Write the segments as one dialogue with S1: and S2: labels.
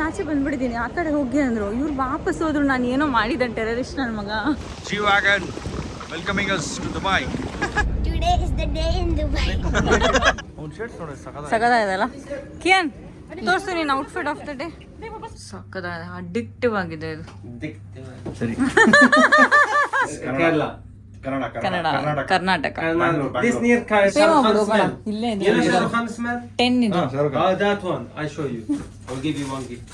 S1: ನಾನು ಆಚೆ ಬಂದ್ಬಿಟ್ಟಿದ್ದೀನಿ ಆ ಕಡೆ ಹೋಗಿ ಅಂದ್ರು. ಇವ್ರು ವಾಪಸ್ ಹೋದ್ರು. ನಾನು ಏನೋ ಮಾಡಿದ್ದೆ ಟೆರರಿಸ್ಟ್ ನನ್ನ ಮಗ.
S2: G-Wagon welcoming us to Dubai
S3: today is the day in Dubai
S1: ಸಕದಾಯದಲ್ಲ ಕಿಯನ್ ತೋರಿಸು ನೀನು ಔಟ್ಫಿಟ್ ಆಫ್ ದ ಡೇ ಸಕ್ಕದಾಯ ಅಡಿಕ್ಟಿವ್ ಆಗಿದೆ ಇದು.
S2: ಸರಿ.
S1: Kannada Karnataka
S4: This near Ka-
S1: Same
S4: Shah Rukh
S1: ಹೋಗೋಣ.
S4: Khan smell.
S1: ಇಲ್ಲೇ
S4: You know
S1: ಇದೆ
S4: Khan smell?
S1: ಟೆನ್ ಇದು
S4: Oh, that one. I show you. I'll give you one gift.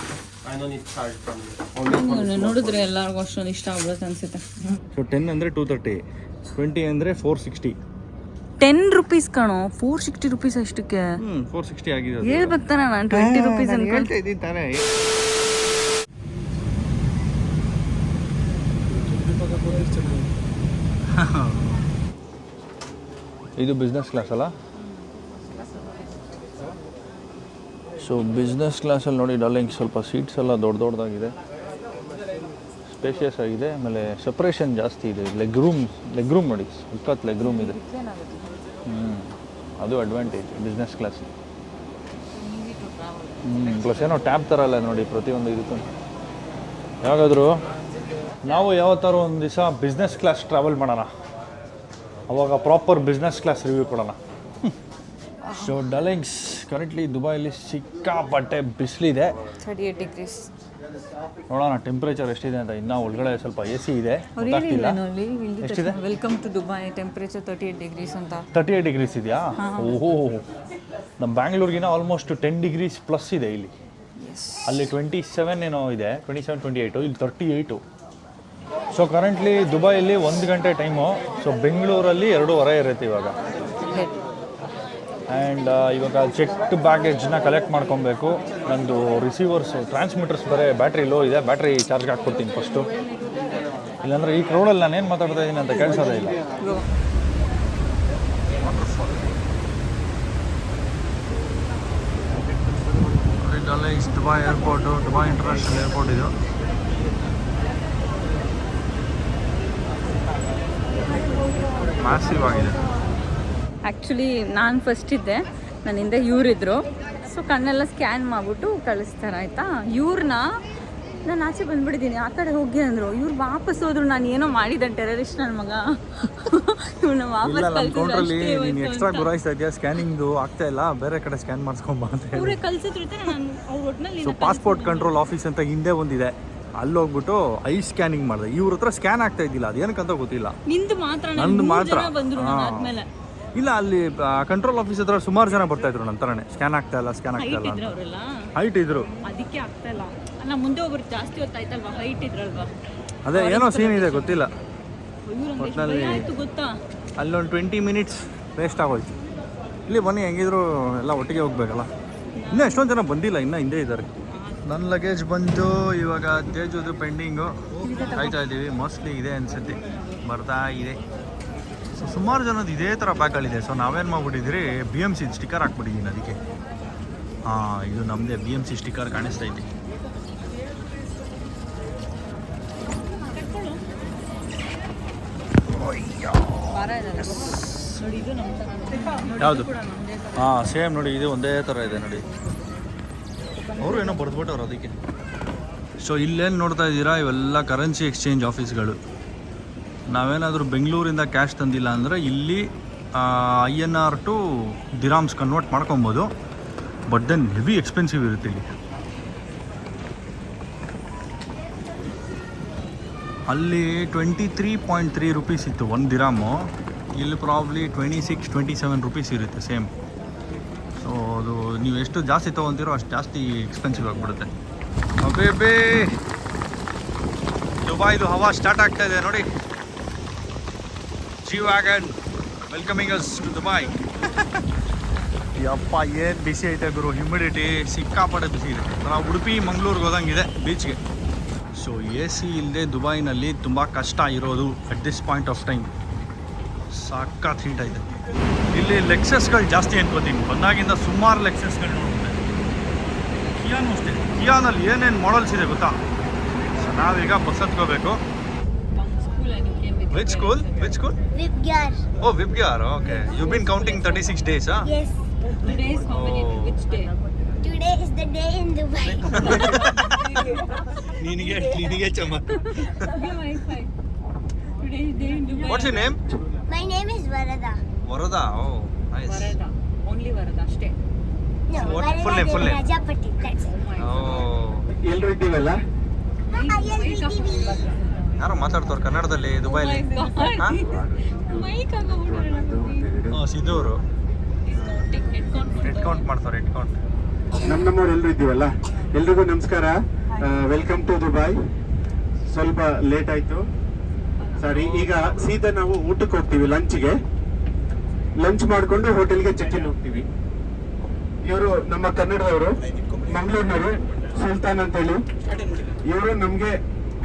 S4: I don't need charge from you.
S1: ನೋಡಿದ್ರೆ ಎಲ್ಲಾರ್ಗೂ ಅಷ್ಟೊಂದು ಇಷ್ಟ ಆಗ್ಬಿಡುತ್ತೆ ಅನ್ಸುತ್ತೆ
S2: ಸೊ ಟೆನ್ ಅಂದ್ರೆ ಟೂ ತರ್ಟಿ ಟ್ವೆಂಟಿ ಅಂದರೆ ಫೋರ್ ಸಿಕ್ಸ್ಟಿ
S1: ಟೆನ್ ರುಪೀಸ್ ಕಣೋ ಫೋರ್ ಸಿಕ್ಸ್ಟಿ ರುಪೀಸ್ ಅಷ್ಟಕ್ಕೆ
S2: ಹ್ಞೂ ಫೋರ್ ಸಿಕ್ಸ್ಟಿ ಆಗಿದೆ ಅದು.
S1: ಹೇಳ್ಬೇಕು ತಾನೆ ನಾನು ಟ್ವೆಂಟಿ ರುಪೀಸ್
S2: ನಾನು ಹೇಳ್ತಾ ಇದ್ದೀನಿ ತಾನೇ ಇದು ಬಿಸ್ನೆಸ್ ಕ್ಲಾಸ್ ಅಲ್ಲ? ಸೊ ಬಿಸ್ನೆಸ್ ಕ್ಲಾಸಲ್ಲಿ ನೋಡಿ ಡಾರ್ಲಿಂಗ್ ಸ್ವಲ್ಪ ಸೀಟ್ಸ್ ಎಲ್ಲ ದೊಡ್ಡ ದೊಡ್ಡದಾಗಿದೆ ಸ್ಪೇಷಿಯಸ್ ಆಗಿದೆ, ಆಮೇಲೆ ಸಪ್ರೇಷನ್ ಜಾಸ್ತಿ ಇದೆ. ಲೆಗ್ ರೂಮ್ ಲೆಗ್ ರೂಮ್ ನೋಡಿ, ಸಖತ್ ಲೆಗ್ ರೂಮ್ ಇದೆ. ಹ್ಞೂ ಅದು ಅಡ್ವಾಂಟೇಜ್ ಬಿಸ್ನೆಸ್ ಕ್ಲಾಸ್ ಹ್ಞೂ ಪ್ಲಸ್ ಏನೋ ಟ್ಯಾಬ್ ಥರ ಅಲ್ಲ ನೋಡಿ, ಪ್ರತಿಯೊಂದು ಇದಕ್ಕೂ. ಯಾವಾಗಾದರೂ ನಾವು ಯಾವತ್ತಾರು ಒಂದು ದಿವಸ ಬಿಸ್ನೆಸ್ ಕ್ಲಾಸ್ ಟ್ರಾವೆಲ್ ಮಾಡೋಣ. ಅವಾಗ ಪ್ರಾಪರ್ ಬಿಸ್ನೆಸ್ ಕ್ಲಾಸ್ ರಿವ್ಯೂ ಕೊಡೋಣ. ಸೊ ಡಲಿಂಗ್ಸ್ ಕರೆಂಟ್ಲಿ ದುಬೈಲಿ ಸಿಕ್ಕಾಪಟ್ಟೆ ಬಿಸಿಲಿದೆ.
S1: ಥರ್ಟಿ ಏಟ್ ಡಿಗ್ರೀಸ್
S2: ನೋಡೋಣ ಟೆಂಪ್ರೇಚರ್ ಎಷ್ಟಿದೆ ಅಂತ. ಇನ್ನೂ ಒಳಗಡೆ ಸ್ವಲ್ಪ ಎ ಸಿ ಇದೆ.
S1: ಅವ್ರು
S2: ಗೊತ್ತಾಗ್ತಿಲ್ಲ. ಎಷ್ಟಿದೆ?
S1: Welcome to Dubai temperature thirty eight degrees ಅಂತ
S2: ತರ್ಟಿ ಏಟ್ ಡಿಗ್ರೀಸ್ ಇದೆಯಾ ಓಹೋ. ನಮ್ಮ ಬ್ಯಾಂಗ್ಳೂರ್ಗಿನ ಆಲ್ಮೋಸ್ಟ್ ಟೆನ್ ಡಿಗ್ರೀಸ್ ಪ್ಲಸ್ ಇದೆ ಇಲ್ಲಿ. ಅಲ್ಲಿ ಟ್ವೆಂಟಿ ಸೆವೆನ್ ಏನೋ ಇದೆ ಟ್ವೆಂಟಿ ಸೆವೆನ್ ಟ್ವೆಂಟಿ ಏಯ್ಟು ಇಲ್ಲಿ ತರ್ಟಿ ಏಯ್ಟು ಸೊ ಕರೆಂಟ್ಲಿ ದುಬೈಯಲ್ಲಿ ಒಂದು ಗಂಟೆ ಟೈಮು ಸೊ ಬೆಂಗಳೂರಲ್ಲಿ ಎರಡೂವರೆ ಇರುತ್ತೆ ಇವಾಗ. ಆ್ಯಂಡ್ ಇವಾಗ ಚೆಕ್ಡ್ ಬ್ಯಾಗೇಜ್ನ ಕಲೆಕ್ಟ್ ಮಾಡ್ಕೊಬೇಕು. ನಂದು ರಿಸೀವರ್ಸು ಟ್ರಾನ್ಸ್ಮಿಟರ್ಸ್ ಬೇರೆ ಬ್ಯಾಟ್ರಿ ಲೋ ಇದೆ ಬ್ಯಾಟ್ರಿ ಚಾರ್ಜ್ಗೆ ಹಾಕ್ಕೊಡ್ತೀನಿ ಫಸ್ಟು ಇಲ್ಲಾಂದರೆ ಈ ಕ್ರೌಡಲ್ಲಿ ನಾನು ಏನು ಮಾತಾಡ್ತಾ ಇದ್ದೀನಿ ಅಂತ ಕೇಳಿಸೋದೇ ಇಲ್ಲ. Darlings Dubai airport Dubai international airport ಇದು. ಮ್ಯಾಸಿವ್ ಆಗಿದೆ.
S1: ಆ್ಯಕ್ಚುಲಿ ನಾನು ಫಸ್ಟ್ ಇದ್ದೆ. ನನ್ನ ಹಿಂದೆ ಇವ್ರಿದ್ರು. ಸೊ ಕಣ್ಣೆಲ್ಲ ಸ್ಕ್ಯಾನ್ ಮಾಡಿಬಿಟ್ಟು ಕಳಿಸ್ತಾರೆ, ಆಯಿತಾ? ಇವ್ರನ್ನ ನಾನು ಆಚೆ ಬಂದ್ಬಿಟ್ಟಿದ್ದೀನಿ ಆ ಕಡೆ ಹೋಗಿ ಅಂದರು. ಇವ್ರು ವಾಪಸ್ ಹೋದ್ರು ನಾನು ಏನೋ ಮಾಡಿದ್ದೆ ಟೆರರಿಸ್ಟ್ ನನ್ನ ಮಗ. ಇವ್ರನ್ನ ವಾಪಸ್
S2: ಕೌಂಟ್ರಲ್ಲಿ ನೀನು ಎಕ್ಸ್ಟ್ರಾ. ಗುರಾಯಿಸ್ತಾ ಇದೆಯಾ? ಸ್ಕ್ಯಾನಿಂಗ್ದು ಆಗ್ತಾ ಇಲ್ಲ ಬೇರೆ ಕಡೆ ಸ್ಕ್ಯಾನ್ ಮಾಡಿಸ್ಕೊಂಬ ಅಂತ ಹೇಳಿ.
S1: ಇವ್ರೇ ಕಳ್ಸಿದ್ರು ನಾನು ಅವ್ರ ಒಟ್ಟಿನಲ್ಲಿ
S2: ಸೊ ಪಾಸ್ಪೋರ್ಟ್ ಕಂಟ್ರೋಲ್ ಆಫೀಸ್ ಅಂತ ಹಿಂದೆ ಒಂದಿದೆ. ಅಲ್ಲಿ ಹೋಗ್ಬಿಟ್ಟು ಐ ಸ್ಕ್ಯಾನಿಂಗ್ ಮಾಡಿದೆ. ಇವ್ರ ಹತ್ರ ಸ್ಕ್ಯಾನ್ ಆಗ್ತಾ ಇದ್ದಿಲ್ಲ ಅದೇನಕ್ಕಂತ ಗೊತ್ತಿಲ್ಲ.
S1: ನಿಂದು ಮಾತ್ರ
S2: ನಂದು ಮಾತ್ರ.
S1: ಬಂದ್ರು. ಆದ್ಮೇಲೆ.
S2: ಇಲ್ಲ ಅಲ್ಲಿ ಕಂಟ್ರೋಲ್ ಆಫೀಸ್ ಹತ್ರ ಸುಮಾರು ಜನ ಬರ್ತಾ ಇದ್ರು ನನ್ನ ತರನೇ. ಸ್ಕ್ಯಾನ್ ಆಗ್ತಾ ಇಲ್ಲ ಸ್ಕ್ಯಾನ್ ಆಗ್ತಾ
S1: ಹೈಟ್
S2: ಇಲ್ಲ
S1: ಇದ್ರು
S2: ಅಂತ
S1: ಅವರೆಲ್ಲ?
S2: ಹೈಟ್ ಇದ್ರು.
S1: ಅದಕ್ಕೆ ಆಗ್ತಾ ಇಲ್ಲ. ಅಲ್ಲ ಮುಂದೆ ಒಬ್ರು ಜಾಸ್ತಿ ಹೊತ್ತಾಯ್ತಲ್ವಾ ಹೈಟ್ ಇದ್ರಲ್ವಾ?
S2: ಅದೇ ಏನೋ ಸೀನ್ ಇದೆ ಗೊತ್ತಿಲ್ಲ.
S1: ಎಷ್ಟು ಭಯ ಆಯ್ತು ಗೊತ್ತಾ?
S2: ಅಲ್ಲೊಂದು ಟ್ವೆಂಟಿ ಮಿನಿಟ್ಸ್ ವೇಸ್ಟ್ ಆಗೋಯ್ತು. ಇಲ್ಲಿ ಬನ್ನಿ ಹೆಂಗಿದ್ರು ಎಲ್ಲ ಒಟ್ಟಿಗೆ ಹೋಗ್ಬೇಕಲ್ಲ. ಇನ್ನೂ ಎಷ್ಟೊಂದು ಜನ ಬಂದಿಲ್ಲ ಇನ್ನೂ ಹಿಂದೆ ಇದ್ದಾರೆ. ನನ್ನ ಲಗೇಜ್ ಬಂದು ಇವಾಗ ತೇಜುದು ಪೆಂಡಿಂಗು ಕಾಯ್ತಾ ಇದ್ದೀವಿ ಮೋಸ್ಟ್ಲಿ ಇದೆ ಅನ್ಸುತ್ತೆ. ಬರ್ತಾ ಇದೆ. ಸೊ ಸುಮಾರು ಜನದ ಇದೇ ಥರ ಬ್ಯಾಗ್ಗಳಿದೆ ಸೊ ನಾವೇನು ಮಾಡ್ಬಿಟ್ಟಿದ್ರಿ ಬಿ ಎಂ ಸಿ ಸ್ಟಿಕ್ಕರ್ ಹಾಕ್ಬಿಟ್ಟಿದ್ದೀನಿ ಅದಕ್ಕೆ. ಹಾಂ ಇದು ನಮ್ಮದೇ ಬಿ ಎಂ ಸಿ ಸ್ಟಿಕ್ಕರ್
S1: ಕಾಣಿಸ್ತಾ ಇದೆ.
S2: ಯಾವುದು? ಹಾಂ ಸೇಮ್ ನೋಡಿ, ಇದು ಒಂದೇ ಥರ ಇದೆ ನೋಡಿ. ಅವರು ಏನೋ ಬರೆದ್ಬಿಟ್ಟವ್ರು ಅದಕ್ಕೆ. ಸೊ ಇಲ್ಲೇನು ನೋಡ್ತಾ ಇದ್ದೀರಾ? ಇವೆಲ್ಲ ಕರೆನ್ಸಿ ಎಕ್ಸ್ಚೇಂಜ್ ಆಫೀಸ್ಗಳು ನಾವೇನಾದರೂ ಬೆಂಗಳೂರಿಂದ ಕ್ಯಾಶ್ ತಂದಿಲ್ಲ ಅಂದರೆ ಇಲ್ಲಿ I N R to dirhams convert ಮಾಡ್ಕೊಬೋದು. ಬಟ್ ದೆನ್ ಹೆವಿ ಎಕ್ಸ್ಪೆನ್ಸಿವ್ ಇರುತ್ತೆ ಇಲ್ಲಿ. ಅಲ್ಲಿ twenty three point three rupees ಇತ್ತು ಒಂದು ದಿರಾಮು ಇಲ್ಲಿ probably twenty six twenty seven rupees ಇರುತ್ತೆ ಸೇಮ್ ಸೊ ಅದು ನೀವು ಎಷ್ಟು ಜಾಸ್ತಿ ತೊಗೊತೀರೋ ಅಷ್ಟು ಜಾಸ್ತಿ ಎಕ್ಸ್ಪೆನ್ಸಿವ್ ಆಗಿಬಿಡುತ್ತೆ. ಬೇಬೇ ದುಬೈದು ಹವಾ ಸ್ಟಾರ್ಟ್ ಆಗ್ತಾಯಿದೆ ನೋಡಿ. G welcoming us to Dubai ಯಪ್ಪ, ಏನು ಬಿಸಿ ಐತೆ ಗುರು? ಹ್ಯುಮಿಡಿಟಿ ಸಿಕ್ಕಾಪಟ್ಟೆ ಬಿಸಿ ಇದೆ. ನಾವು ಉಡುಪಿ, ಮಂಗಳೂರಿಗೆ ಹೋದಂಗಿದೆ ಬೀಚ್ಗೆ ಸೊ ಎ ಸಿ ಇಲ್ಲದೆ ದುಬೈನಲ್ಲಿ ತುಂಬ ಕಷ್ಟ ಇರೋದು at this point of time ಸಾಕತ್ heat ಐತೆ. ಇಲ್ಲಿ ಲೆಕ್ಸಸ್ಗಳು ಜಾಸ್ತಿ ಅನ್ಕೋತೀನಿ ಬಂದಾಗಿಂದ ಸುಮಾರು ಲೆಕ್ಸಸ್ಗಳು ನೋಡಿದೆ ಕಿಯಾನು ಅಷ್ಟೇ ಕಿಯಾನಲ್ಲಿ ಏನೇನು ಮಾಡಲ್ಸ್ ಇದೆ ಗೊತ್ತಾ? ನಾವೀಗ ಬಸ್ ಹತ್ಕೋಬೇಕು which school? Which school?
S3: Vipgyar.
S2: Oh, Vipgyar. Okay. You've been counting 36 days, huh?
S3: Yes.
S1: Today is how many?
S2: Oh.
S1: Which day?
S3: Today is the day in Dubai.
S2: ನಿನಗೆ ನಿನಗೆ What's your name?
S3: My name is Varada.
S2: Varada. Oh, nice.
S1: Varada. Only Varada ಅಷ್ಟೇ
S3: No,
S2: What?
S3: Varada
S2: Full name, full name.
S3: Rajapati. That's it.
S2: ಓ
S5: ಎಲ್ರು ಇದ್ದೀವಲ್ಲ
S3: Ah, LVTV.
S2: ಯಾರೋ ಮಾತಾಡ್ತವ್ರು ಕನ್ನಡದಲ್ಲಿ ದುಬೈಲಿ. ಹ್ಞೂ ಸಿದ್ದೂರು. Head count ಮಾಡ್ತಾರೆ ಹೆಡ್ ನಮ್ಮ
S5: ನಮ್ ನಮ್ಮವ್ರು ಎಲ್ಲರೂ ಇದ್ದೀವಲ್ಲ? ಎಲ್ರಿಗೂ ನಮಸ್ಕಾರ. ವೆಲ್ಕಮ್ ಟು ದುಬೈ ಸ್ವಲ್ಪ ಲೇಟ್ ಆಯ್ತು. ಸರಿ ಈಗ ಸೀದಾ ನಾವು ಊಟಕ್ಕೆ ಹೋಗ್ತೀವಿ ಲಂಚ್ಗೆ. ಲಂಚ್ ಮಾಡ್ಕೊಂಡು ಹೋಟೆಲ್ಗೆ ಚೆಕ್ ಇನ್ ಹೋಗ್ತೀವಿ. ಇವರು ನಮ್ಮ ಕನ್ನಡದವರು ಮಂಗಳೂರಿನವರು ಸುಲ್ತಾನ್ ಅಂತ ಹೇಳಿ ಇವರು ನಮ್ಗೆ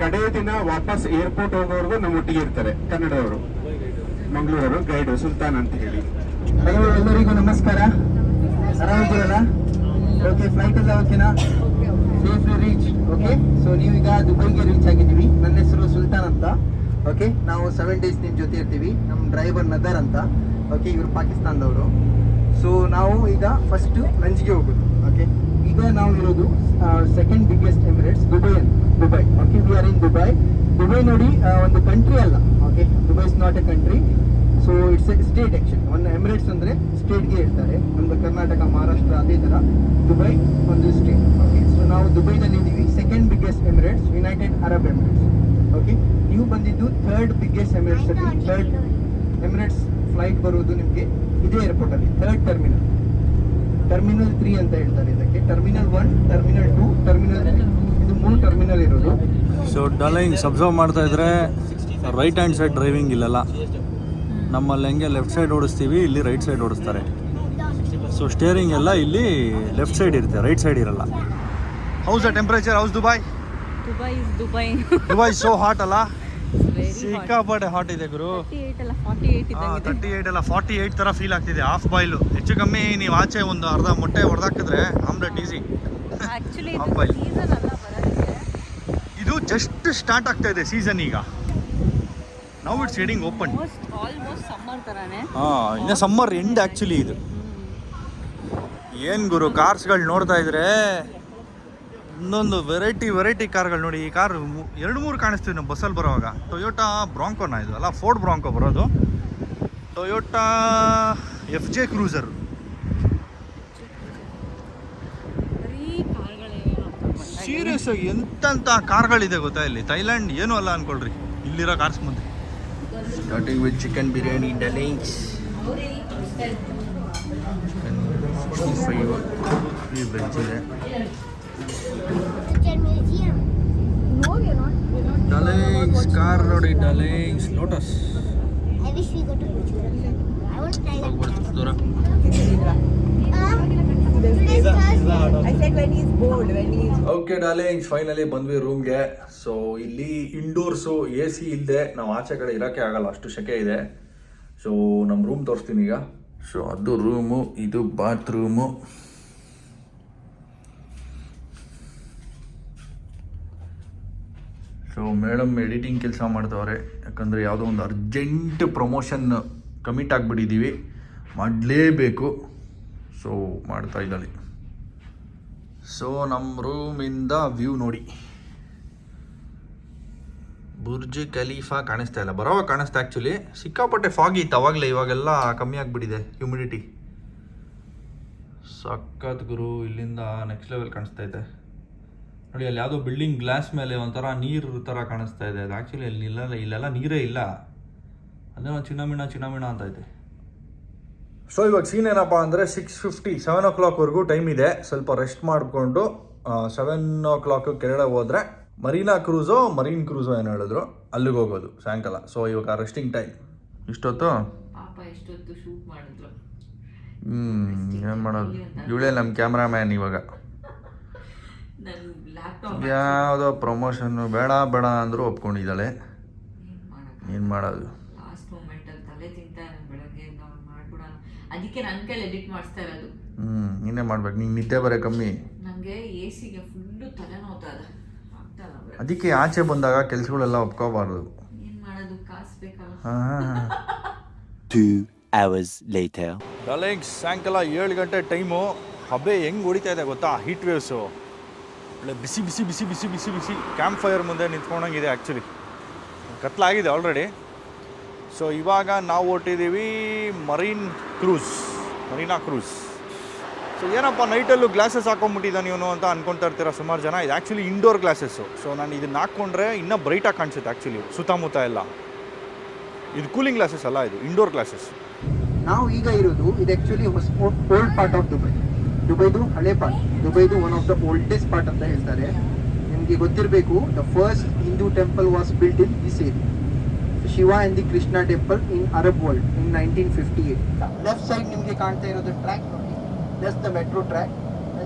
S5: ಕಡೆಯ ದಿನ ವಾಪಸ್ ಏರ್ಪೋರ್ಟ್ ಹೋಗೋವರೆಗೂ ನಮ್ಮ ಒಟ್ಟಿಗೆ ಇರ್ತಾರೆ ಕನ್ನಡವರು. ಮಂಗಳೂರವರು, ಗೈಡ್, ಸುಲ್ತಾನ್ ಅಂತ ಹೇಳಿ. ಎಲ್ಲರಿಗೂ ನಮಸ್ಕಾರ. ಓಕೆ ಫ್ಲೈಟ್ ಎಲ್ಲ ಓಕೆನಾ ಸೇಫ್ ರೀಚ್ ಓಕೆ ಸೊ ನೀವೀಗ ದುಬೈಗೆ ರೀಚ್ ಆಗಿದ್ದೀವಿ. ನನ್ನ ಹೆಸರು ಸುಲ್ತಾನ್ ಅಂತ ಓಕೆ ನಾವು ಸೆವೆನ್ ಡೇಸ್ ನಿಮ್ಮ ಜೊತೆ ಇರ್ತೀವಿ. ನಮ್ಮ ಡ್ರೈವರ್ ನದರ್ ಅಂತ ಓಕೆ ಇವರು ಪಾಕಿಸ್ತಾನದವರು. ಸೊ ನಾವು ಈಗ ಫಸ್ಟ್ ಲಂಚ್ಗೆ ಹೋಗೋದು ಓಕೆ ಈಗ ನಾವು ಇರೋದು ಸೆಕೆಂಡ್ ಬಿಗ್ಗೆಸ್ಟ್ ಎಮಿರೇಟ್ಸ್ ದುಬೈ ಅಂತ Dubai okay we are in Dubai Dubai ನೋಡಿ ಒಂದು ಕಂಟ್ರಿ ಅಲ್ಲ okay Dubai is not a country so it's a state actually ಒಂದು ಎಮಿರೇಟ್ಸ್ ಅಂದರೆ ಸ್ಟೇಟ್ಗೆ ಹೇಳ್ತಾರೆ. ಒಂದು ಕರ್ನಾಟಕ ಮಹಾರಾಷ್ಟ್ರ ಅದೇ ಥರ ದುಬೈ ಒಂದು ಸ್ಟೇಟ್ ಓಕೆ ಸೊ ನಾವು ದುಬೈನಲ್ಲಿ ಇದ್ದೀವಿ. Second biggest emirates united Arab emirates okay ನೀವು ಬಂದಿದ್ದು ಥರ್ಡ್ ಬಿಗ್ಗೆಸ್ಟ್ ಎಮಿರೇಟ್ಸ್ ಅಲ್ಲಿ. ಥರ್ಡ್ ಎಮಿರೇಟ್ಸ್ ಫ್ಲೈಟ್ ಬರುವುದು ನಿಮಗೆ ಇದೇ ಏರ್ಪೋರ್ಟಲ್ಲಿ ಥರ್ಡ್ ಟರ್ಮಿನಲ್ ಟರ್ಮಿನಲ್ ತ್ರೀ ಅಂತ ಹೇಳ್ತಾರೆ ಇದಕ್ಕೆ. Terminal one terminal two terminal ಇದು ಮೂರು ಟರ್ಮಿನಲ್ ಇರೋದು.
S2: ಸೊ ಡಲೈನ್ ಸಬ್ಸರ್ವ್ ಮಾಡ್ತಾ ಇದ್ರೆ ರೈಟ್ ಹ್ಯಾಂಡ್ ಸೈಡ್ ಡ್ರೈವಿಂಗ್ ಇಲ್ಲಲ್ಲ. ನಮ್ಮಲ್ಲಿ ಹೆಂಗೆ ಲೆಫ್ಟ್ ಸೈಡ್ ಓಡಿಸ್ತೀವಿ ಇಲ್ಲಿ ರೈಟ್ ಸೈಡ್ ಓಡಿಸ್ತಾರೆ. ಸೊ ಸ್ಟೇರಿಂಗ್ ಎಲ್ಲ ಇಲ್ಲಿ ಲೆಫ್ಟ್ ಸೈಡ್ ಇರುತ್ತೆ ರೈಟ್ ಸೈಡ್ ಇರಲ್ಲ. How's the temperature how's Dubai
S1: Dubai is Dubai
S2: Dubai so hot ಅಲ್ಲ? ಸಿಕ್ಕಾಪಟ್ಟೆ ಹಾಟ್ ಇದೆ ಗುರು.
S1: ಏಟ್ ಅಲ್ಲ ಫಾರ್ಟಿ ಏಟ್ ತರ
S2: ತರ್ಟಿ ಫೀಲ್ ಆಗ್ತಿದೆ ಹಾಫ್ ಬಾಯ್ಲು ಹೆಚ್ಚು ಕಮ್ಮಿ ನೀವು ಆಚೆ ಒಂದು ಅರ್ಧ ಮೊಟ್ಟೆ ಹೊಡೆದಾಕಿದ್ರೆ ಆಮ್ಲೆಟ್ ಈಸಿ
S1: ಹಾಫ್
S2: ಬಾಯ್ಲ್
S1: ಇದು
S2: ಜಸ್ಟ್ ಸ್ಟಾರ್ಟ್ ಆಗ್ತಾ ಇದೆ ಸೀಸನ್ ಈಗ. ನಾವು ಇಟ್ಸ್ ಗೆಟಿಂಗ್ ಓಪನ್ ಹಾಂ ಇನ್ನು ಸಮ್ಮರ್ ಎಂಡ್ ಆ್ಯಕ್ಚುಲಿ ಇದು. ಏನು ಗುರು ಕಾರ್ಸ್ಗಳು ನೋಡ್ತಾ ಇದ್ರೆ ಒಂದೊಂದು ವೆರೈಟಿ ವೆರೈಟಿ ಕಾರ್ಗಳು ನೋಡಿ, ಈ ಕಾರ್ ಎರಡು ಮೂರು ಕಾಣಿಸ್ತೀವಿ ನಾವು ಬಸ್ಸಲ್ಲಿ ಬರೋವಾಗ. ಟೊಯೋಟಾ ಬ್ರಾಂಕೋನ ಇದು, ಅಲ್ಲ ಫೋರ್ಡ್ ಬ್ರಾಂಕೋ ಬರೋದು. Toyota F
S1: J cruiser
S2: serious ಆಗಿ ಎಂತೆಂಥ ಕಾರ್ಗಳಿದೆ ಗೊತ್ತಾ ಇಲ್ಲಿ? ಥೈಲ್ಯಾಂಡ್ ಏನೂ ಅಲ್ಲ ಅನ್ಕೊಳ್ರಿ. ಇಲ್ಲಿರೋ ಕಾರ್ಸ್ ಮುಂದೆ. Starting with chicken biryani darlings veg ಇದೆ.
S3: Dalings,
S2: car road in Dalings, Lotus.
S3: I wish we go to Gujarat. I want to try that.
S2: Okay darlings finally ಬಂದ್ವಿ ರೂಮ್ಗೆ ಸೊ ಇಲ್ಲಿ ಇಂಡೋರ್ಸು ಎ ಸಿ ಇಲ್ಲದೆ ನಾವು ಆಚೆ ಕಡೆ ಇರೋಕ್ಕೆ ಆಗಲ್ಲ ಅಷ್ಟು ಸೆಕೆ ಇದೆ. ಸೊ ನಮ್ಮ ರೂಮ್ ತೋರಿಸ್ತೀನಿ ಈಗ. ಸೊ ಅದು ರೂಮು ಇದು ಬಾತ್ರೂಮು ಸೊ ಮೇಡಮ್ ಎಡಿಟಿಂಗ್ ಕೆಲಸ ಮಾಡ್ತವ್ರೆ ಯಾಕಂದರೆ ಯಾವುದೋ ಒಂದು ಅರ್ಜೆಂಟ್ ಪ್ರಮೋಷನ್ ಕಮಿಟ್ ಆಗಿಬಿಟ್ಟಿದ್ದೀವಿ ಮಾಡಲೇಬೇಕು. ಸೊ ಮಾಡ್ತಾ ಇದ್ದಾಳೆ. ಸೊ ನಮ್ಮ ರೂಮಿಂದ ವ್ಯೂ ನೋಡಿ. ಬುರ್ಜ್ ಖಲೀಫಾ ಕಾಣಿಸ್ತಾ ಇಲ್ಲ. ಬರೋವಾಗ ಕಾಣಿಸ್ತಾ ಆ್ಯಕ್ಚುಲಿ ಸಿಕ್ಕಾಪಟ್ಟೆ ಫಾಗ್ ಇತ್ತು ಅವಾಗಲೇ, ಇವಾಗೆಲ್ಲ ಕಮ್ಮಿ ಆಗಿಬಿಟ್ಟಿದೆ ಹ್ಯುಮಿಡಿಟಿ ಸಖತ್ ಗುರು, ಇಲ್ಲಿಂದ ನೆಕ್ಸ್ಟ್ ಲೆವೆಲ್ ಕಾಣಿಸ್ತಾ ಇದೆ. ನೋಡಿ ಅಲ್ಲಿ ಯಾವುದೋ ಬಿಲ್ಡಿಂಗ್ ಗ್ಲಾಸ್ ಮೇಲೆ ಒಂಥರ ನೀರು ಥರ ಕಾಣಿಸ್ತಾ ಇದೆ. ಅದು ಆ್ಯಕ್ಚುಲಿ ಅಲ್ಲಿ ಇಲ್ಲ ಇಲ್ಲೆಲ್ಲ ನೀರೇ ಇಲ್ಲ. ಅದೇ ಒಂದು ಚಿನ್ನಮಿಣ ಚಿನ್ನಮಿಣ ಅಂತ ಇದೆ ಸೊ ಇವಾಗ ಸೀನ್ ಏನಪ್ಪ ಅಂದರೆ ಸಿಕ್ಸ್ ಫಿಫ್ಟಿ ಸೆವೆನ್ ಓ ಕ್ಲಾಕ್ವರೆಗೂ ಟೈಮ್ ಇದೆ. ಸ್ವಲ್ಪ ರೆಸ್ಟ್ ಮಾಡಿಕೊಂಡು ಸೆವೆನ್ ಓ ಕ್ಲಾಕ್ ಕೆಳಗಡೆ ಹೋದರೆ ಮರೀನಾ ಕ್ರೂಸೋ ಮರೀನ್ ಕ್ರೂಸೋ ಏನು ಹೇಳಿದ್ರು? ಅಲ್ಲಿಗೆ ಹೋಗೋದು ಸಾಯಂಕಾಲ. ಸೊ ಇವಾಗ ರೆಸ್ಟಿಂಗ್ ಟೈಮ್ ಇಷ್ಟೊತ್ತು? ಹ್ಞೂ ಏನು ಮಾಡೋದು? ಇವಳೇ ನಮ್ಮ ಕ್ಯಾಮ್ರಾಮ್ಯಾನ್ ಇವಾಗ. ಯಾವುದೋ ಪ್ರಮೋಷನ್ ಬೇಡ ಬೇಡ ಅಂದರೂ ಒಪ್ಕೊಂಡಿದ್ದಾಳೆ.
S6: ಏನ್
S2: ಮಾಡೋದು?
S6: ಲಾಸ್ಟ್ ಮೂಮೆಂಟ್ ಅಲ್ಲಿ ತಲೆ ತಿಂತಾನೆ ಬೆಳಗ್ಗೆ ನಾವು ಮಾಡ್ಬಿಡೋಣ. ಅದಕ್ಕೆ ನನ್ನ ಕೈಲಿ ಎಡಿಟ್ ಮಾಡಿಸ್ತಾ ಇರೋದು.
S2: ಹ್ಞೂ ನೀನೇ ಮಾಡ್ಬೇಕು. ನೀನು ನಿದ್ದೆ ಬರೋ ಕಮ್ಮಿ.
S6: ನನಗೆ ಎ ಸಿಗೆ ಫುಲ್ಲು ತಲೆ ನೋವ್ತಾ ಇದೆ.
S2: ಅದಕ್ಕೆ ಆಚೆ ಬಂದಾಗ ಕೆಲಸಗಳೆಲ್ಲ ಒಪ್ಕೋಬಾರ್ದು.
S6: ಏನು ಮಾಡೋದು? ಕಾಸು ಬೇಕಲ್ಲ.
S2: ಹಾಂ
S7: hours later.
S2: ಡಾರ್ಲಿಂಗ್ಸ್ ಸಾಯಂಕಾಲ ಏಳು ಗಂಟೆ ಟೈಮು. ಹಬ್ಬೆ ಹೆಂಗೆ ಹೊಡಿತಾ ಇದೆ ಗೊತ್ತಾ? ಹೀಟ್ ವೇವ್ಸು ಬಿಸಿ ಬಿಸಿ ಬಿಸಿ ಬಿಸಿ ಬಿಸಿ ಬಿಸಿ ಕ್ಯಾಂಪ್ ಫೈರ್ ಮುಂದೆ ನಿಂತ್ಕೊಂಡಂಗಿದೆ ಆ್ಯಕ್ಚುಲಿ ಕತ್ಲಾಗಿದೆ ಆಲ್ರೆಡಿ ಸೊ ಇವಾಗ ನಾವು ಹೊಟ್ಟಿದ್ದೀವಿ marine cruise marina cruise so ಏನಪ್ಪ ನೈಟಲ್ಲೂ ಗ್ಲಾಸಸ್ ಹಾಕೊಂಡ್ಬಿಟ್ಟಿದ್ದಾನೆ ಇವನು ಅಂತ ಅನ್ಕೊತಾ ಇರ್ತೀರ ಸುಮಾರು ಜನ? ಇದು ಆ್ಯಕ್ಚುಲಿ ಇಂಡೋರ್ ಗ್ಲಾಸಸ್ಸು ಸೊ ನಾನು ಇದನ್ನ ಹಾಕ್ಕೊಂಡ್ರೆ ಇನ್ನೂ ಬ್ರೈಟಾಗಿ ಕಾಣಿಸುತ್ತೆ ಆ್ಯಕ್ಚುಲಿ ಸುತ್ತಮುತ್ತ ಎಲ್ಲ. ಇದು ಕೂಲಿಂಗ್ ಗ್ಲಾಸಸ್ ಅಲ್ಲ ಇದು ಇಂಡೋರ್ ಗ್ಲಾಸಸ್
S8: ನಾವು ಈಗ ಇರೋದು, ಇದು actually old part of Dubai ದುಬೈದು ಹಳೆ part ದುಬೈದು one of the oldest part ಅಂತ ಹೇಳ್ತಾರೆ. ನಿಮಗೆ ಗೊತ್ತಿರಬೇಕು the first Hindu temple was built in this area Shiva and the Krishna temple in Arab world in nineteen fifty eight left side ನಿಮಗೆ ಕಾಣ್ತಾ ಇರೋದು track ನೋಡಿ. ದಸ್ the metro track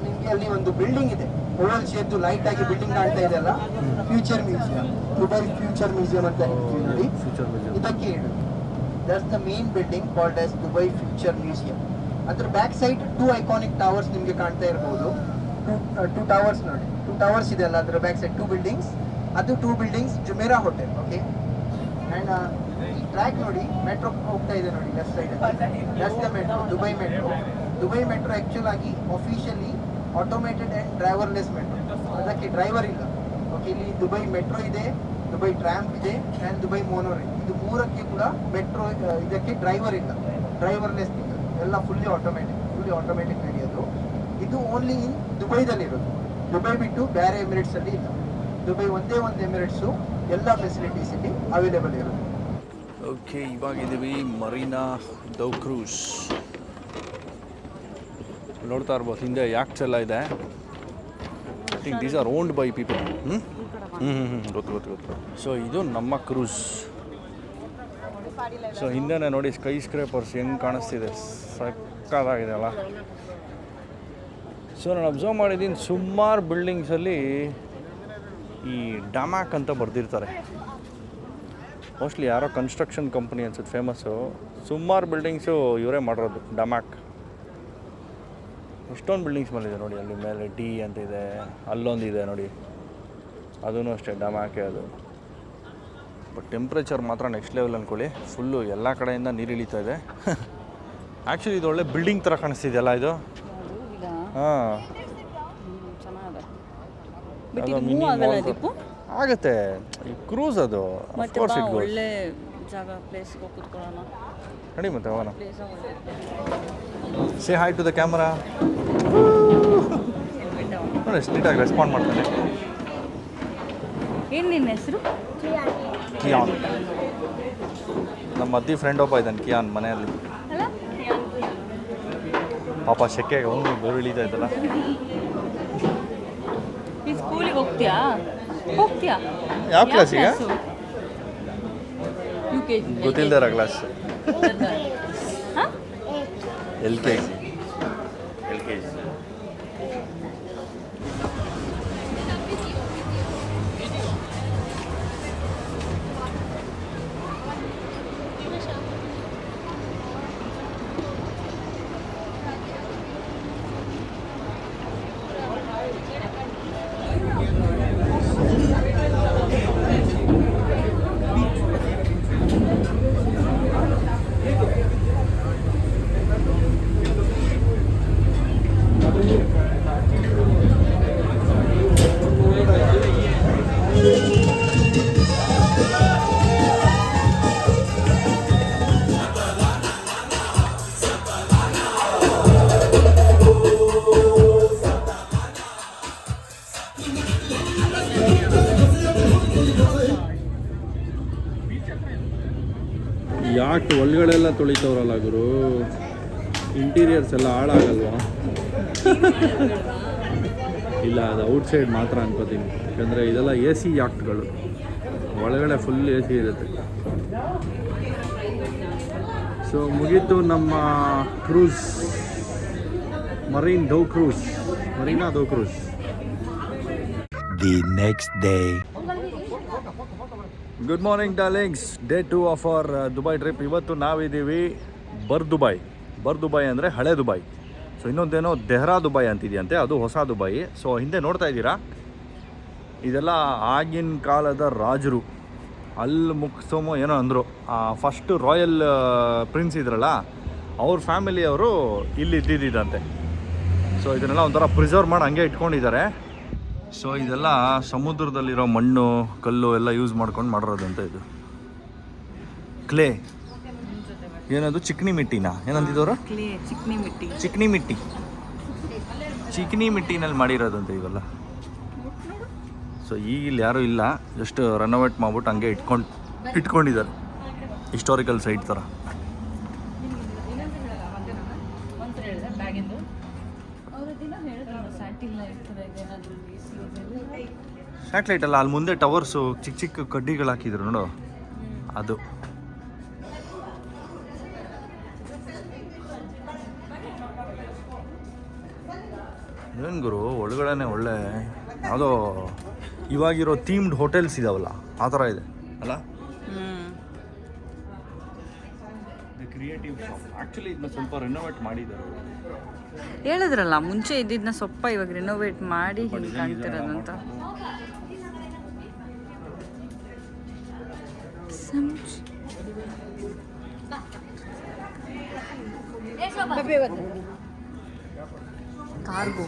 S8: ನಿಮಗೆ ಅಲ್ಲಿ ಒಂದು ಬಿಲ್ಡಿಂಗ್ ಇದೆ. ಓವಲ್ ಶೇಪ್ದು ಲೈಟ್ ಆಗಿ ಬಿಲ್ಡಿಂಗ್ ಕಾಣ್ತಾ ಇದೆ ಅಲ್ಲ? Future museum Dubai future museum ಅಂತ ಹೇಳ್ತೀವಿ ನೋಡಿ. ಇದಕ್ಕೆ that's the main building called as Dubai future museum ಅದ್ರ back side two iconic towers ನಿಮಗೆ ಕಾಣ್ತಾ ಇರಬಹುದು ಟೂ ಟವರ್ಸ್ ನೋಡಿ. ಟೂ ಟವರ್ಸ್ ಇದೆ ಅಲ್ಲ ಅದ್ರ ಬ್ಯಾಕ್ ಸೈಡ್ ಟೂ ಬಿಲ್ಡಿಂಗ್ಸ್ ಅದು two buildings Jumeirah hotel okay and track ನೋಡಿ ಮೆಟ್ರೋ ಹೋಗ್ತಾ ಇದೆ ನೋಡಿ left side left metro Dubai metro Dubai metro actual ಆಗಿ officially automated and driverless metro ಅದಕ್ಕೆ ಡ್ರೈವರ್ ಇಲ್ಲ. ಓಕೆ ಇಲ್ಲಿ ದುಬೈ ಮೆಟ್ರೋ ಇದೆ ದುಬೈ ಟ್ರ್ಯಾಂಪ್ ಇದೆ ಆ್ಯಂಡ್ ದುಬೈ ಮೋನೋರೇ ಇದು ಮೂರಕ್ಕೆ ಕೂಡ ಮೆಟ್ರೋ ಇದಕ್ಕೆ ಡ್ರೈವರ್ ಇಲ್ಲ. ಡ್ರೈವರ್ಲೆಸ್ ಇಲ್ಲ ಎಲ್ಲ ಫುಲ್ಲಿ ಆಟೋಮೆಟಿಕ್ ಫುಲ್ಲಿ ಆಟೋಮೆಟಿಕ್ ನಡೆಯೋದು ಇದು ಓನ್ಲಿ ಇನ್ ದುಬೈದಲ್ಲಿರೋದು ದುಬೈ ಬಿಟ್ಟು ಬೇರೆ ಎಮಿರೇಟ್ಸ್ ಅಲ್ಲಿ ಇಲ್ಲ. ದುಬೈ ಒಂದೇ ಒಂದು ಎಮಿರೇಟ್ಸು ಎಲ್ಲ ಫೆಸಿಲಿಟೀಸ್ ಇಲ್ಲಿ ಅವೈಲೇಬಲ್ ಇರೋದು.
S2: ಓಕೆ ಇವಾಗ ಇವಾಗಿದ್ದೀವಿ ಮರೀನಾ ದೌ ಕ್ರೂಸ್ ನೋಡ್ತಾ ಇರ್ಬೋದು ಹಿಂದೆ ಯಾಕ್ಸ್ ಎಲ್ಲ ಇದೆ. I think these are owned by people ಹ್ಞೂ ಹ್ಞೂ ಹ್ಞೂ ಹ್ಞೂ ಗೊತ್ತು ಗೊತ್ತು ಗೊತ್ತು. ಸೊ ಇದು ನಮ್ಮ ಕ್ರೂಸ್ ಸೊ ಹಿಂದೆನೇ ನೋಡಿ ಸ್ಕೈ ಸ್ಕ್ರೇಪರ್ಸ್ ಹೆಂಗೆ ಕಾಣಿಸ್ತಿದೆ. ಸಕ್ಕದಾಗಿದೆ ಅಲ್ಲ ಸೊ ನಾನು ಅಬ್ಸರ್ವ್ ಮಾಡಿದ್ದೀನಿ ಸುಮಾರು ಬಿಲ್ಡಿಂಗ್ಸಲ್ಲಿ ಈ ಡಮ್ಯಾಕ್ ಅಂತ ಬರೆದಿರ್ತಾರೆ. ಮೋಸ್ಟ್ಲಿ ಯಾರೋ ಕನ್ಸ್ಟ್ರಕ್ಷನ್ ಕಂಪ್ನಿ ಅನ್ಸುತ್ತೆ ಫೇಮಸ್ಸು ಸುಮಾರು ಬಿಲ್ಡಿಂಗ್ಸು ಇವರೇ ಮಾಡಿರೋದು ಡಮ್ಯಾಕ್ ಅಷ್ಟೊಂದು ಬಿಲ್ಡಿಂಗ್ಸ್ ಮೇಲಿದೆ ನೋಡಿ, ಅಲ್ಲಿ ಮೇಲೆ ಡಿ ಅಂತ ಇದೆ, ಅಲ್ಲೊಂದಿದೆ ನೋಡಿ. ಅದೂ ಅಷ್ಟೇ ಡಮ್ಯಾಕೆ ಅದು. ಬಟ್ ಟೆಂಪ್ರೇಚರ್ ಮಾತ್ರ ನೆಕ್ಸ್ಟ್ ಲೆವೆಲ್ ಅಂದ್ಕೊಳ್ಳಿ ಫುಲ್ಲು ಎಲ್ಲ ಕಡೆಯಿಂದ ನೀರು ಇಳಿತಾ ಇದೆ. ಆ್ಯಕ್ಚುಲಿ ಇದು ಒಳ್ಳೆ ಬಿಲ್ಡಿಂಗ್ ಥರ ಕಾಣಿಸ್ತಿದೆಯಲ್ಲ ಇದು? ಹಾಂ. ಆಗತ್ತೆ. ಕ್ರೂಸ್ ಅದು
S1: ಮತ್ತೆ
S2: ಕೋರ್ಸ್
S1: ಬಾ
S2: ಇಟ್
S1: ಒಳ್ಳೆ ಜಾಗ ಪ್ಲೇಸ್ಗೆ ಹೋಗಿ ಕೂತ್ಕೊಳ್ಳೋಣ.
S2: ನಡಿ ಮತ್ತೆ ಹೋಗೋಣ. Say hi to the camera ನೋಡಿ ಎಷ್ಟು ನೀಟಾಗಿ ರೆಸ್ಪಾಂಡ್ ಮಾಡ್ತಾನೆ.
S1: ಏನು ನಿನ್ನ ಹೆಸರು?
S2: ಕಿಯಾನ್. ನಮ್ಮ ಅದ್ದಿ ಫ್ರೆಂಡ್ ಒಬ್ಬ ಇದ್ದಾನೆ ಕಿಯಾನ್ ಮನೆಯಲ್ಲಿ. ಪಾಪ ಶಕ್ಕೆ ಅವನು ಬೋರ್ ಇಳಿತಾ ಇದ್ದಲ್ಲ
S1: ಈ ಸ್ಕೂಲಿಗೆ ಹೋಗ್ತೀಯಾ? ಹೋಗ್ತೀಯಾ?
S2: ಯಾವ ಕ್ಲಾಸ್ ಈಗ?
S1: ಯು ಕೆ ಜಿ
S2: ಗೊತ್ತಿಲ್ದಾರ ಕ್ಲಾಸ್ ಎಲ್ ಕೆ ಜಿ ಒಳಗಡೆಲ್ಲ ತೊಳಿತವ್ರಲ್ಲ ಗುರು. ಇಂಟೀರಿಯರ್ಸ್ ಎಲ್ಲ ಹಾಳಾಗಲ್ವಾ? ಇಲ್ಲ, ಅದು ಔಟ್ಸೈಡ್ ಮಾತ್ರ ಅನ್ಕೋತೀನಿ. ಯಾಕಂದರೆ ಇದೆಲ್ಲ ಎ ಸಿ ಯಾಕ್ಟ್ಗಳು ಒಳಗಡೆ ಫುಲ್ ಎ ಸಿ ಇರುತ್ತೆ. ಸೊ ಮುಗೀತು ನಮ್ಮ cruise marine dhow cruise marina dhow cruise
S7: the next day.
S2: Good morning darlings day two of our Dubai trip ಇವತ್ತು ನಾವಿದ್ದೀವಿ ಬರ್ ದುಬೈ. ಬರ್ ದುಬೈ ಅಂದರೆ ಹಳೆ ದುಬೈ. ಸೊ ಇನ್ನೊಂದೇನೋ ದೆಹ್ರಾ ದುಬೈ ಅಂತಿದೆಯಂತೆ. ಅದು ಹೊಸ ದುಬೈ. ಸೊ ಹಿಂದೆ ನೋಡ್ತಾ ಇದ್ದೀರಾ? ಇದೆಲ್ಲ ಆಗಿನ ಕಾಲದ ರಾಜರು. ಅಲ್ಲಿ ಮುಕ್ಸೋಮೋ ಏನೋ ಅಂದರು. ಫಸ್ಟ್ ರಾಯಲ್ ಪ್ರಿನ್ಸ್ ಇದ್ರಲ್ಲ, ಅವ್ರ ಫ್ಯಾಮಿಲಿಯವರು ಇಲ್ಲಿ ಇದ್ದಿದ್ದಂತೆ. ಸೊ ಇದನ್ನೆಲ್ಲ ಒಂಥರ ಪ್ರಿಸರ್ವ್ ಮಾಡಿ ಹಂಗೆ ಇಟ್ಕೊಂಡಿದ್ದಾರೆ. ಸೊ ಇದೆಲ್ಲ ಸಮುದ್ರದಲ್ಲಿರೋ ಮಣ್ಣು ಕಲ್ಲು ಎಲ್ಲ ಯೂಸ್ ಮಾಡ್ಕೊಂಡು ಮಾಡಿರೋದಂತ ಇದು. ಕ್ಲೇ ಏನದು? ಚಿಕ್ನಿ ಮಿಟ್ಟಿನ? ಏನಂತಿದ್ದವರು
S1: ಚಿಕ್ನಿ ಮಿಟ್ಟಿ.
S2: ಚಿಕ್ನಿ ಮಿಟ್ಟಿ. ಚಿಕ್ನಿ ಮಿಟ್ಟಿನಲ್ಲಿ ಮಾಡಿರೋದಂತೆ ಇವೆಲ್ಲ. ಸೊ ಈಗ ಇಲ್ಲಿ ಯಾರೂ ಇಲ್ಲ. ಜಸ್ಟ್ ರೆನೋವೇಟ್ ಮಾಡ್ಬಿಟ್ಟು ಹಂಗೆ ಇಟ್ಕೊಂಡು ಇಟ್ಕೊಂಡಿದ್ದಾರೆ. ಹಿಸ್ಟೋರಿಕಲ್ ಸೈಟ್ ಥರ. ಸ್ಯಾಟ್ಲೈಟ್ ಅಲ್ಲ ಅಲ್ಲಿ ಮುಂದೆ ಟವರ್ಸು ಚಿಕ್ಕ ಚಿಕ್ಕ ಕಡ್ಡಿಗಳು ಹಾಕಿದ್ರು ನೋಡು. ಅದು. ಏನು ಗುರು ಒಳಗಡೆನೆ ಒಳ್ಳೆ ಯಾವುದೋ ಇವಾಗಿರೋ ಥೀಮ್ಡ್ ಹೋಟೆಲ್ಸ್ ಇದಾವಲ್ಲ ಆ ಥರ ಇದೆ ಅಲ್ಲ?
S1: ಹ್ಮ್
S2: ಕ್ರಿಯೇಟಿವ್ ಶಾಪ್ ಆ್ಯಕ್ಚುಲಿ ಇದನ್ನ ಸ್ವಲ್ಪ ರಿನೋವೇಟ್ ಮಾಡಿದ್ದಾರೆ
S1: ಹೇಳಿದ್ರಲ್ಲ ಮುಂಚೆ ಇದ್ದಿದ್ನ ಸ್ವಲ್ಪ ಇವಾಗ ರಿನೋವೇಟ್ ಮಾಡಿ ಹಿಂಗೆ ಕಾಣ್ತಿರೋದಂತ ಸಂಜೆ ಕಾರ್ಗೋ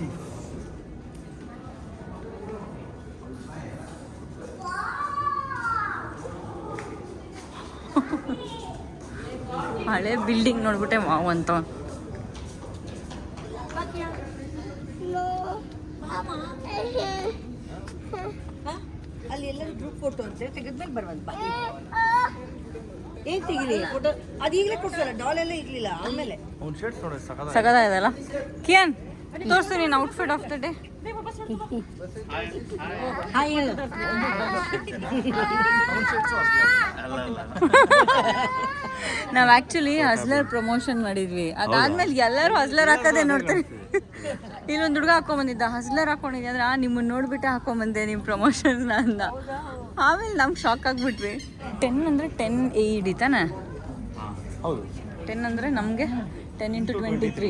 S1: ಹಳೆ ಬಿಲ್ಡಿಂಗ್ ನೋಡ್ಬಿಟ್ಟೆ ಮಾವು ಅಂತ
S9: ಅಲ್ಲಿ ಎಲ್ಲರೂ ಗ್ರೂಪ್ ಫೋಟೋ ಅಂತ ತೆಗೆದ್ಮೇಲೆ ಬರುವಂತ ಬಾ. ಏನ್ ತೆಗಿಲಿ? ಫೋಟೋ ಅದು ಈಗಲೇ ಕೊಡ್ಸಲ್ಲ ಡಾಲ್ ಎಲ್ಲ ಇರ್ಲಿಲ್ಲ ಆಮೇಲೆ.
S2: ಸಗದ
S1: ಇದೆಲ್ಲ ಕಿಯನ್ ತೋರಿಸು ನೀನು outfit of the day
S9: hi ಹೇಳು.
S1: ನಾವು ಆ್ಯಕ್ಚುಲಿ ಹಸ್ಲರ್ ಪ್ರಮೋಷನ್ ಮಾಡಿದ್ವಿ. ಅದಾದ್ಮೇಲೆ ಎಲ್ಲರೂ ಹಸ್ಲರ್ ಹಾಕೋದೇ ನೋಡ್ತಾರೆ. ಇಲ್ಲೊಂದು ಹುಡುಗ ಹಾಕೊಂಬಂದಿದ್ದ ಹಸ್ಲರ್ ಹಾಕೊಂಡಿದ್ದೆ ಅಂದ್ರೆ ಆ ನಿಮ್ಮನ್ನ ನೋಡ್ಬಿಟ್ಟು ಹಾಕೊಂಬಂದೆ ನಿಮ್ಮ ಪ್ರಮೋಷನ್ ಅಂದ. ಆಮೇಲೆ ನಮ್ಗೆ ಶಾಕ್ ಆಗ್ಬಿಟ್ವಿ. ಟೆನ್ ಅಂದರೆ ಟೆನ್ ಎ ಇಡಿ ತಾನೆ?
S2: ಹೌದು.
S1: ಟೆನ್ ಅಂದರೆ ನಮಗೆ ten into twenty three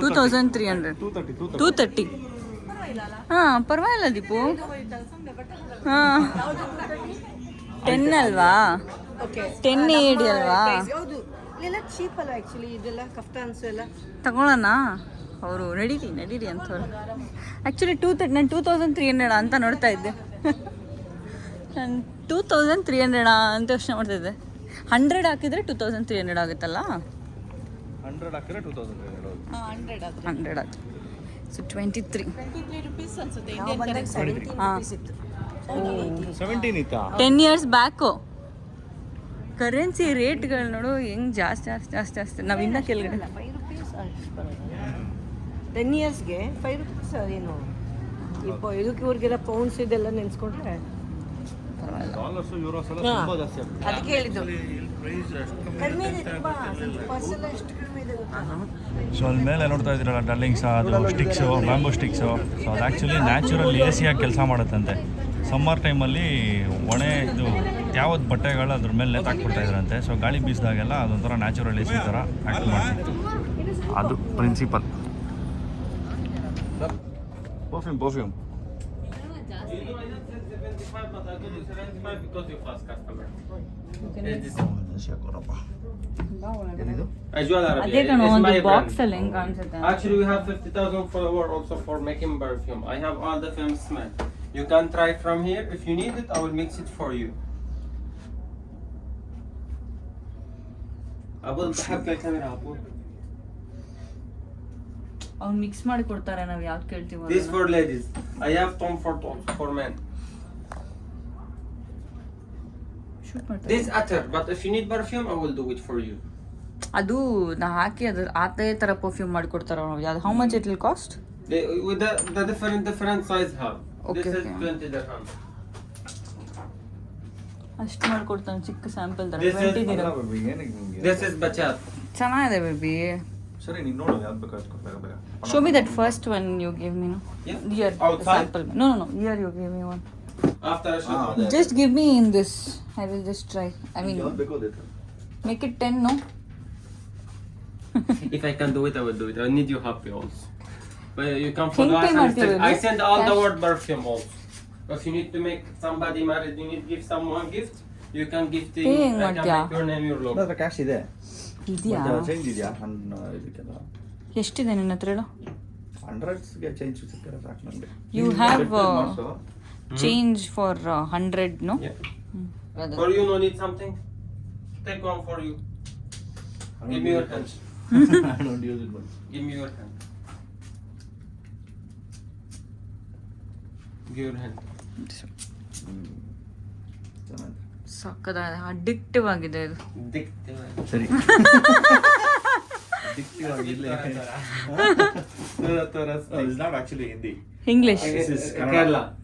S1: two
S2: thousand three hundred
S1: two thirty ಹಾಂ ಪರವಾಗಿಲ್ಲ ದೀಪು. ಹಾಂ. ಟೆನ್ ಅಲ್ವಾ? ಟೆನ್ ಇಡಿ ಅಲ್ವಾ?
S9: ಚೀಪ್ ಅಲ್ಲ ಆಕ್ಚುಲಿ ಇದೆಲ್ಲ ಕಫ್ತಾನ್ಸ್ ಎಲ್ಲ.
S1: ತಗೊಳ್ಳೋಣ. ಅವರು ನಡೀರಿ ನಡೀರಿ ಅಂತವ್ರು ಆ್ಯಕ್ಚುಲಿ ಟೂ ತರ್ಟಿ ನಾನು ಟೂ ತೌಸಂಡ್ ತ್ರೀ ಹಂಡ್ರೆಡ್ ಅಂತ ನೋಡ್ತಾ ಇದ್ದೆ. ನಾನು ಟೂ ತೌಸಂಡ್ ತ್ರೀ ಹಂಡ್ರೆಡ್ ಅಂತ ಯೋಚನೆ ಮಾಡ್ತಿದ್ದೆ. ಹಂಡ್ರೆಡ್ ಹಾಕಿದರೆ ಟೂ ತೌಸಂಡ್ ತ್ರೀ ಹಂಡ್ರೆಡ್ ಆಗುತ್ತಲ್ಲ?
S2: ಹಂಡ್ರೆಡ್ ಹಾಕಿದ್ರೆ ಟೂ ತೌಸಂಡ್
S1: ಹಂಡ್ರೆಡ್ ಆಯ್ತು ಸೊ ಟ್ವೆಂಟಿ ತ್ರೀ ಹಾಂ.
S2: ಸೆವೆಂಟೀನ್ ಇತ್ತಾ?
S1: ಟೆನ್ ಇಯರ್ಸ್ ಬ್ಯಾಕು ಕರೆನ್ಸಿ ರೇಟ್ಗಳು ನೋಡು ಹೆಂಗ್ ಜಾಸ್ತಿ ಜಾಸ್ತಿ ಜಾಸ್ತಿ ಜಾಸ್ತಿ. ನಾವು ಇನ್ನೂ ಕೆಳಗಡೆ.
S9: ಫೈವ್ ರುಪೀಸ್ ಟೆನ್ ಇಯರ್ಸ್ಗೆ ಫೈವ್ ರುಪೀಸ್ ಏನು? ಇಪ್ಪ ಇದಕ್ಕೆ ಇವ್ರಿಗೆಲ್ಲ ಪೌಂಡ್ಸ್ ಇದೆಲ್ಲ ನೆನ್ಸ್ಕೊಂಡ್ರೆ ಇದೆ ಹೇಳಿದ್ದು
S2: ಸೊ ಅಲ್ಲಿ ಮೇಲೆ ನೋಡ್ತಾ ಇದ್ರಲ್ಲ ಡಲ್ಲಿಂಗ್ಸ್ ಅದು ಸ್ಟಿಕ್ಸು ಮ್ಯಾಂಗೋ ಸ್ಟಿಕ್ಸು ಸೊ ಅದು ಆ್ಯಕ್ಚುಲಿ ನ್ಯಾಚುರಲ್ ಎ ಸಿಯಾಗಿ ಕೆಲಸ ಮಾಡುತ್ತಂತೆ. ಸಮ್ಮರ್ ಟೈಮಲ್ಲಿ ಒಣೆ ಇದು ಯಾವತ್ತು ಬಟ್ಟೆಗಳು ಅದ್ರ ಮೇಲೆ ನೇತಾಕ್ಬಿಡ್ತಾ ಇದ್ರಂತೆ. ಸೊ ಗಾಳಿ ಬೀಸಿದಾಗೆಲ್ಲ ಅದೊಂಥರ ನ್ಯಾಚುರಲ್ ಎ ಸಿ ಥರ ಆ್ಯಕ್ಟ್ ಮಾಡ್ತಿತ್ತು. ಅದು
S4: principal perfume perfume As you
S1: are box selling.
S4: Actually, we have 50,000 followers also for making perfume. I have all the film smell. You can try from here. If you need it, I will mix it for you.
S1: I will have the camera. Mix
S4: it for ladies. I have Tom Ford for men.
S1: Shoot ಮಾಡ್ತಾರೆ
S4: This attar, but if you need perfume, I will do it for you.
S1: ಅದು ನಾ ಹಾಕಿ ಅದು ಅದೇ ತರ perfume ಮಾಡಿ ಕೊಡ್ತಾರ ಯಾವ್ದು how much it will cost
S4: They, with the, the different different size have.
S1: Okay,
S4: this is
S1: okay.
S4: 20 dirham.
S1: ಅಷ್ಟು ಮಾಡ್ಕೊಡ್ತಾನೆ ಚಿಕ್ಕ ಸ್ಯಾಂಪಲ್ ತರ
S4: This is-
S1: ಟ್ವೆಂಟಿ ದಿನ
S4: This is bachat.
S1: ಚೆನ್ನಾಗಿದೆ ಬೇಬಿ
S2: ಸರಿ ನೀನು ನೋಡು ಯಾವ್ದು ಬೇಕಾದ್ರೆ ಬೇಗ ಬೇಗ
S1: show me that first one you give me
S4: Yeah.
S1: Here
S4: Outside?
S1: Sample no no here you give me one
S4: After I show
S2: Ah,
S4: you.
S1: Just give me in this I will just try I mean
S2: ಯಾವ್ದು ಬೇಕೋ ಅದೇ ಥರ.
S1: Make it ten no
S4: If I can do it, I will do it. I need you happy also. But you come for
S1: Think
S4: the last
S1: pay
S4: and
S1: ಮಾಡ್ತೀವಿ
S4: send- I
S1: ಅಲ್ವಾ?
S4: send all the
S1: Cash.
S4: word perfume also. If you need to make somebody married, you need to give someone gift, you can give the
S1: Pay
S4: I
S1: ಹೆಂಗ್
S4: can
S1: ಮಾಡ್ತೀಯಾ?
S4: make your name, your
S2: ನನ್ನ
S4: logo.
S2: ಹತ್ರ cash ಇದೆ
S1: ಇದೆಯಾ
S2: change ಇದೆಯಾ ನನ್ನ ಇದಕ್ಕೆಲ್ಲ
S1: ಎಷ್ಟಿದೆ ನಿನ್ನ ಹತ್ರ ಹೇಳು
S2: ಹಂಡ್ರೆಡ್ಸ್ಗೆ ಚೇಂಜ್ ಸಿಕ್ಕಿದ್ರೆ ಸಾಕು ನನಗೆ
S1: You have, uh, change for hundred no
S4: Yeah. For you, no need something? Take one for you. Give me your hand. Give me your hand. Give your hand.
S1: ಸಕ್ಕದ addictive ಆಗಿದೆ ಇದು
S4: Dick.
S2: ಸರಿ is not actually Hindi
S1: English
S4: Kerala.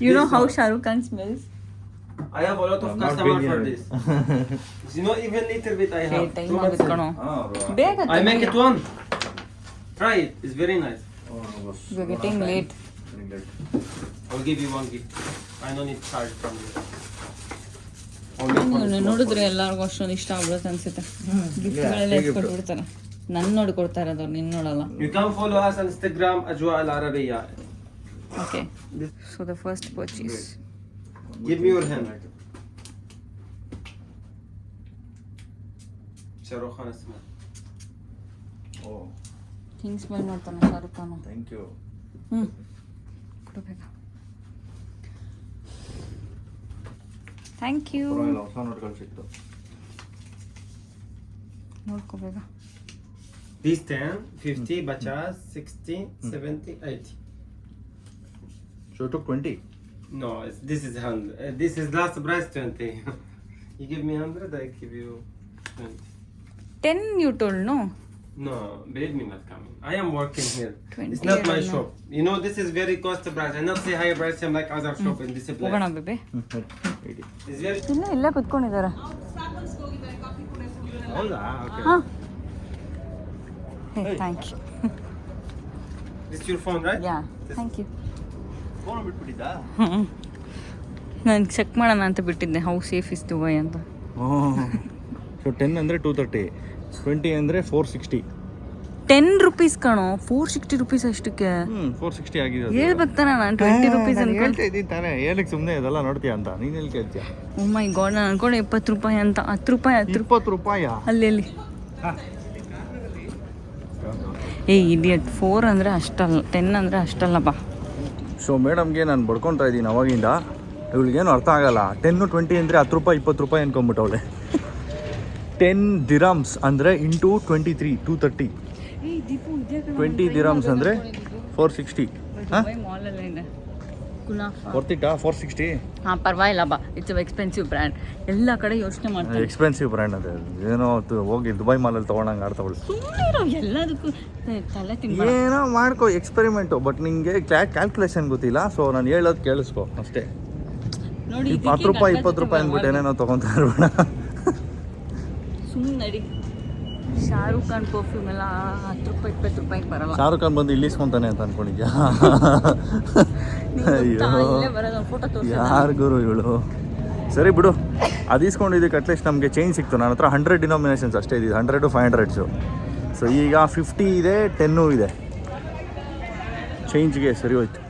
S4: you. You know this
S1: how
S4: one.
S1: Shahrukh Khan smells
S4: I have a lot of
S2: I'm not
S4: customer
S2: being
S4: for
S2: here.
S4: this. You know, even little bit I
S1: a
S4: have.
S1: Time
S4: Too much
S1: ಆಗುತ್ತೆ
S4: sense.
S1: ಕಣೋ
S2: ಹಾ
S1: ಬೇಗ
S4: I make it one. Try it. It's very nice.
S1: You getting late
S4: I'll give you one gift. I don't need charge from you. Only for
S1: ನೀವು
S4: this one
S1: ನೋಡಿದ್ರೆ
S4: for you.
S1: ಎಲ್ಲರಿಗೂ ಅಷ್ಟೊಂದು ಇಷ್ಟ ಆಗ್ಬಿಡುತ್ತೆ ಅನ್ಸುತ್ತೆ ಗಿಫ್ಟ್ಗಳೆಲ್ಲ ಎತ್ಕೊಟ್ಬಿಡ್ತಾರೆ ನನ್ನ ನೋಡಿ ಕೊಡ್ತಾ ಇರೋದು ನಿನ್ನ ನೋಡಲ್ಲ
S4: You can follow us on Instagram Ajwa Al Arabiya.
S1: Okay so the first purchase
S4: Give me your hand. Shah Rukh Khan smell.
S2: ಓ
S1: ಹಿಂಗೆ ಸ್ಮೆಲ್ ಮಾಡ್ತಾನೆ ಶಾರುಖ್ ಖಾನ್
S2: ಥ್ಯಾಂಕ್ ಯು
S1: ಹ್ಞೂ ಕೊಡಬೇಕ ಥ್ಯಾಂಕ್ ಯು
S2: ಪರವಾಗಿಲ್ಲ ಹೊಸ ನೋಟ್ಗಳು ಸಿಕ್ತು
S1: ನೋಡ್ಕೋಬೇಕ
S4: These 10, 50, bachas, 60, 70, 80.
S2: So two twenty
S4: No, it's, this is 100. Uh, this is last price 20. you give me 100, I give you 20.
S1: Ten you told no
S4: No, believe me, not coming. I am working here.
S1: 20
S4: it's not my
S1: I don't know.
S4: shop. You know, this is very cost price. I not say higher price same like other shop in this place.
S1: ಹೋಗೋಣ baby
S2: eighty
S4: It's very.
S1: ಇಲ್ಲ ಇಲ್ಲೇ ಕುತ್ಕೊಂಡಿದ್ದಾರೆ
S4: Hola, okay.
S1: ಹಾಂ ಹೇ thank you
S4: This is your phone, right?
S1: Yeah thank you
S2: phone ಬಿಟ್ಬಿಟ್ಟಿದ್ದಾ
S1: ಹ್ಞೂ ನಾನು check ಮಾಡೋಣ ಅಂತ ಬಿಟ್ಟಿದ್ದೆ. ಹೌ ಸೇಫ್ ಇಸ್ ದುಬೈ ಅಂತ.
S2: ಸೊ ಟೆನ್ ಅಂದರೆ ಟೂ ತರ್ಟಿ ಟ್ವೆಂಟಿ ಅಂದರೆ ಫೋರ್ ಸಿಕ್ಸ್ಟಿ
S1: ಟೆನ್ ರುಪೀಸ್ ಕಣೋ ಫೋರ್ ಸಿಕ್ಸ್ಟಿ ರುಪೀಸ್ ಅಷ್ಟಕ್ಕೆ.
S2: ಫೋರ್ ಸಿಕ್ಸ್ಟಿ ಆಗಿದೆ.
S1: ಹೇಳ್ಬೇಕು ತಾನೆ ನಾನು ಟ್ವೆಂಟಿ ರುಪೀಸ್
S2: ಹೇಳ್ತಾ ಇದ್ದೀನಿ ತಾನೇ. ಹೇಳಕ್ಕೆ ಸುಮ್ಮನೆ ಇದೆಲ್ಲ ನೋಡ್ತೀಯ ಅಂತ. ನೀನು ಎಲ್ಲಿ ಕೇಳ್ತೀಯ.
S1: ಓ ಮೈ ಗಾಡ್ ನಾನು ಅನ್ಕೊಂಡೆ ಇಪ್ಪತ್ತು ರೂಪಾಯಿ ಅಂತ. ಹತ್ತು ರೂಪಾಯಿ ಹತ್ತು
S2: ಇಪ್ಪತ್ತು ರೂಪಾಯಿ
S1: ಅಲ್ಲಿ ಅಲ್ಲಿ. ಏ ಇಡಿಯಟ್ ಫೋರ್ ಅಂದರೆ ಅಷ್ಟಲ್ಲ ಟೆನ್ ಅಂದರೆ ಅಷ್ಟಲ್ಲಪ್ಪ
S2: ಸೊ ಮೇಡಮ್ಗೆ ನಾನು ಬಡ್ಕೊತಾ ಇದ್ದೀನಿ ಅವಾಗಿಂದ. ಇವಳಿಗೇನು ಅರ್ಥ ಆಗಲ್ಲ. ಟೆನ್ನು ಟ್ವೆಂಟಿ ಅಂದರೆ ಹತ್ತು ರೂಪಾಯಿ ಇಪ್ಪತ್ತು ರೂಪಾಯಿ ಅನ್ಕೊಂಬಿಟ್ಟವಳೆ ಟೆನ್ ದಿರಾಮ್ಸ್ ಅಂದರೆ into twenty three two thirty twenty dirhams ಅಂದರೆ ಫೋರ್ ಸಿಕ್ಸ್ಟಿ ಹಾಂ?
S1: ಕುನಾಫಾ
S2: ವರ್ತಿಟ್ಟಾ ಫೋರ್ ಸಿಕ್ಸ್ಟಿ
S1: ಹಾಂ ಪರವಾಗಿಲ್ಲ ಬಾ. ಇಟ್ಸ್ ಎಕ್ಸ್ಪೆನ್ಸಿವ್ ಬ್ರ್ಯಾಂಡ್ ಎಲ್ಲ ಕಡೆ ಯೋಚನೆ ಮಾಡ್ತಾರೆ
S2: ಎಕ್ಸ್ಪೆನ್ಸಿವ್ ಬ್ರ್ಯಾಂಡ್ ಅದೇ. ಏನೋ ಅದು ಹೋಗಿ ದುಬೈ ಮಾಲಲ್ಲಿ ತೊಗೊಂಡಂಗೆ ತಗೊಳ್ಳಿ
S1: ಸುಮ್ಮನೆ ಇರೋ ಎಲ್ಲದಕ್ಕೂ. ಏ, ತಲೆ
S2: ಏನೋ ಮಾಡ್ಕೋ ಎಕ್ಸ್ಪೆರಿಮೆಂಟು ಬಟ್ ನಿಂಗೆ ಕ್ಯಾ ಕ್ಯಾಲ್ಕುಲೇಷನ್ ಗೊತ್ತಿಲ್ಲ ಸೊ ನಾನು ಹೇಳೋದು ಕೇಳಿಸ್ಕೊ ಅಷ್ಟೇ.
S1: ನೋಡಿ
S2: ಹತ್ತು ರೂಪಾಯಿ ಇಪ್ಪತ್ತು ರೂಪಾಯಿ ಅಂದ್ಬಿಟ್ಟು ಏನೇನೋ ತೊಗೊತಾ ಇರ್ಬೇಡ
S1: ಸುಮ್ಮನೆ ನಡಿ. ಶಾರುಖ್ ಖಾನ್ ಪರ್ಫ್ಯೂಮ್ ಎಲ್ಲ ಹತ್ತು ರೂಪಾಯಿ ಇಪ್ಪತ್ತು ರೂಪಾಯಿಗೆ ಬರಲ್ಲ.
S2: ಶಾರುಖ್ ಖಾನ್ ಬಂದು ಇಲ್ಲಿ ಇಸ್ಕೊಂತಾನೆ ಅಂತ ಅನ್ಕೊಂಡಿದ್ಯಾ? ಅಯ್ಯೋ. ಯಾರು ಗುರು ಇವಳು? ಸರಿ ಬಿಡು. ಅದು ಇಸ್ಕೊಂಡಿದ್ದಕ್ಕೆ ಅಟ್ಲೀಸ್ಟ್ ನಮಗೆ ಚೇಂಜ್ ಸಿಕ್ತು. ನನ್ನ ಹತ್ರ ಹಂಡ್ರೆಡ್ ಡಿನಾಮಿನೇಷನ್ಸ್ ಅಷ್ಟೇ ಇದೆ ಹಂಡ್ರೆಡು ಫೈವ್ ಹಂಡ್ರೆಡ್ಸು ಸೊ ಈಗ ಫಿಫ್ಟಿ ಇದೆ ಟೆನ್ನು ಇದೆ. ಚೇಂಜ್ಗೆ ಸರಿ ಹೋಯ್ತು.